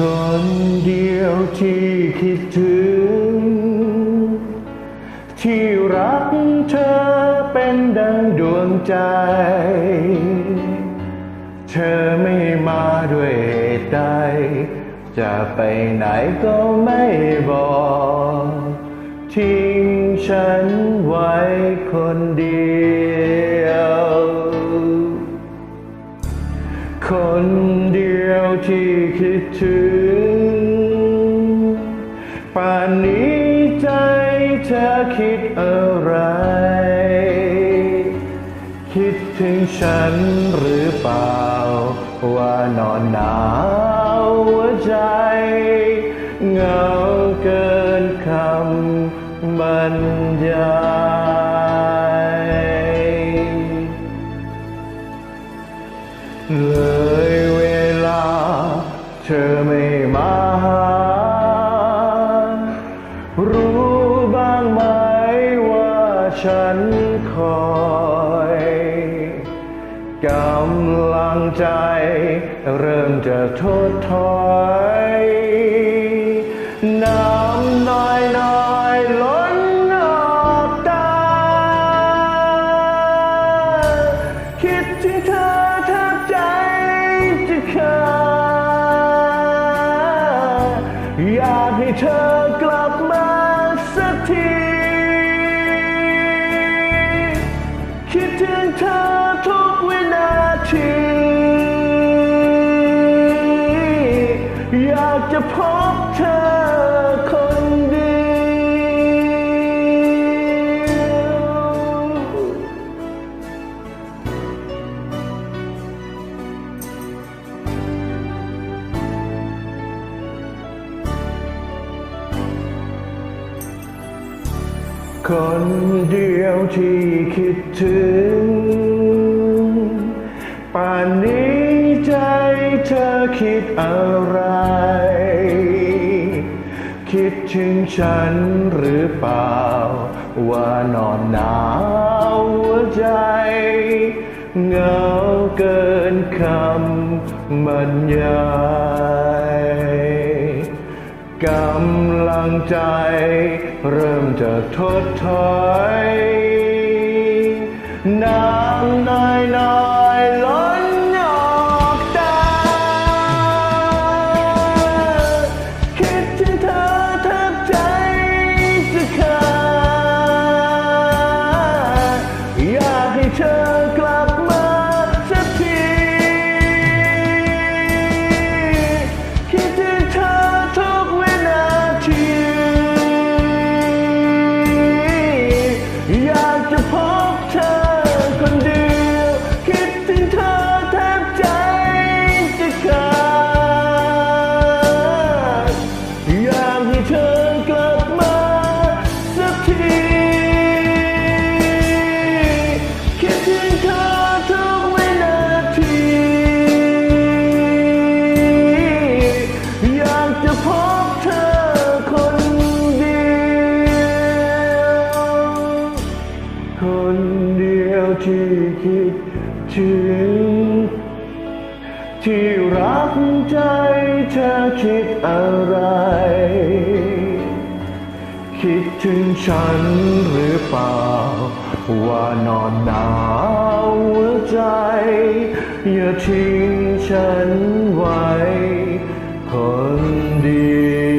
คนเดียวที่คิดถึง ที่รักเธอเป็นดังดวงใจ เธอไม่มาด้วยเหตุใด จะไปไหนก็ไม่บอก ทิ้งฉันไว้คนเดียว คน ที่คิดถึง ป่านนี้ใจเธอคิดอะไร คิดถึงฉันหรือเปล่า ว่านอนหนาวหัวใจ เหงาเกินคำบรรยายเลย รู้บ้างไหมว่าฉันคอยกำลังใจ เริ่มจะทดถอยน้ำน้อยน้อยล้นออกตา คิดถึงเธอแทบใจจะขาดอยากให้เธอ เธอทุกวินาที อยากจะพบเธอ คนเดียวที่คิดถึง ป่านนี้ใจเธอคิดอะไร คิดถึงฉันหรือเปล่า ว่านอนหนาวหัวใจ เหงาเกินคำบรรยาย ใจ เริ่มจะทดถอยน้ำน้อยน้ำ พบเธอคนเดียว คนเดียวที่คิดถึง ที่รักใจเธอคิดอะไร คิดถึงฉันหรือเปล่า ว่านอนหนาวหัวใจ อย่าทิ้งฉันไว้ kandiye